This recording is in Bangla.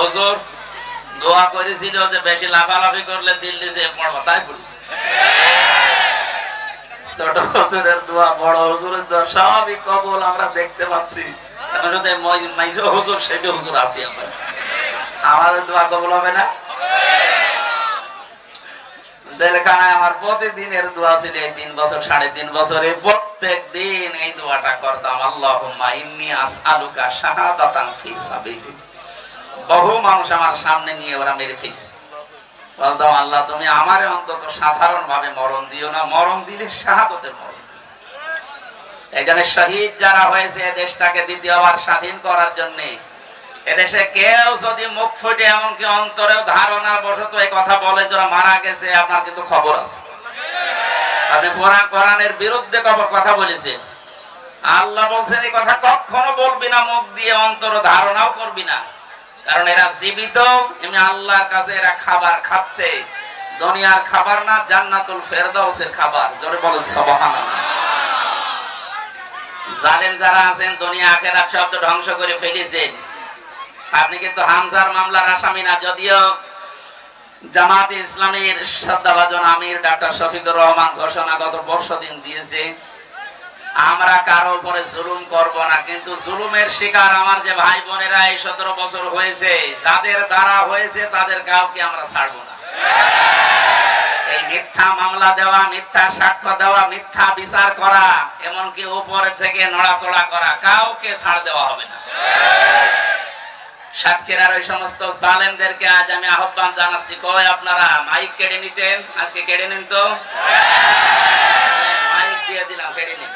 হুজুর দোয়া করেছিল যে বেশি লাফালাফি করলে দিল্লি যে পড়ব, তাই ছোট দোয়া, বড় দোয়া সবই কবল আমরা দেখতে পাচ্ছি। আমরা। প্রতিদিনের দোয়া ছিল এই তিন বছর, সাড়ে তিন বছরে। প্রত্যেক দিন এই দোয়াটা করতাম, আল্লাহুম্মা ইন্নী ফি সাবিলিক। বহু মানুষ আমার সামনে নিয়ে ওরা মেরে ফেলছে। বলতাম আল্লাহ, তুমি আমারে অন্তত সাধারণ ভাবে মরণ দিও না, মরণ দিলে শাহাদতের মরণ এখানে শহীদ যারা হয়েছে দেশটাকে দ্বিতীয়বার স্বাধীন করার জন্য এদেশে কেউ যদি মুখ ফুটে এমনকি অন্তরেও ধারণা বশত এই কথা বলে যারা মারা গেছে, আপনার কিন্তু খবর আছে। আপনি কোরআন, কোরআনের বিরুদ্ধে কব- কথা বলেছেন। আল্লাহ বলছেন, এই কথা কখনো বলবি না, মুখ দিয়ে অন্তর ধারণাও করবি না। কারণ এরা জীবিত, এমনি আল্লাহর কাছে এরা খাবার খাচ্ছে। দুনিয়ার খাবার না, জান্নাতুল ফেরদাউসের খাবার। জোরে বলেন, সুবহানাল্লাহ। জালেম যারা আছেন, দুনিয়া আখেরাত শব্দ ধ্বংস করে ফেলেছেন। আপনি কিন্তু হামজার মামলার আসামি না, যদিও জামাত ইসলামের শ্রদ্ধাভাজন আমির ডাক্তার শফিকুর রহমান ঘোষণা গত বর্ষ দিন দিয়েছে। আমরা কারও উপরে জুলুম করব না, কিন্তু জুলুমের শিকার আমার যে ভাই বোনেরা এই সতেরো বছর হয়েছে, যাদের দ্বারা হয়েছে তাদের কাউকে আমরা ছাড়বো না। এই মিথ্যা মামলা দেওয়া, মিথ্যা সাক্ষ্য দেওয়া, মিথ্যা বিচার করা, এমনকি উপরে থেকে নড়াচড়া করা, কাউকে ছাড় দেওয়া হবে না। সাতক্ষীরার ওই সমস্ত আজ আমি আহ্বান জানাচ্ছি। কয় আপনারা, মাইক কেড়ে নিতেন? আজকে কেড়ে নিন তো? মাইক দিয়ে দিলাম, কেড়ে নিন।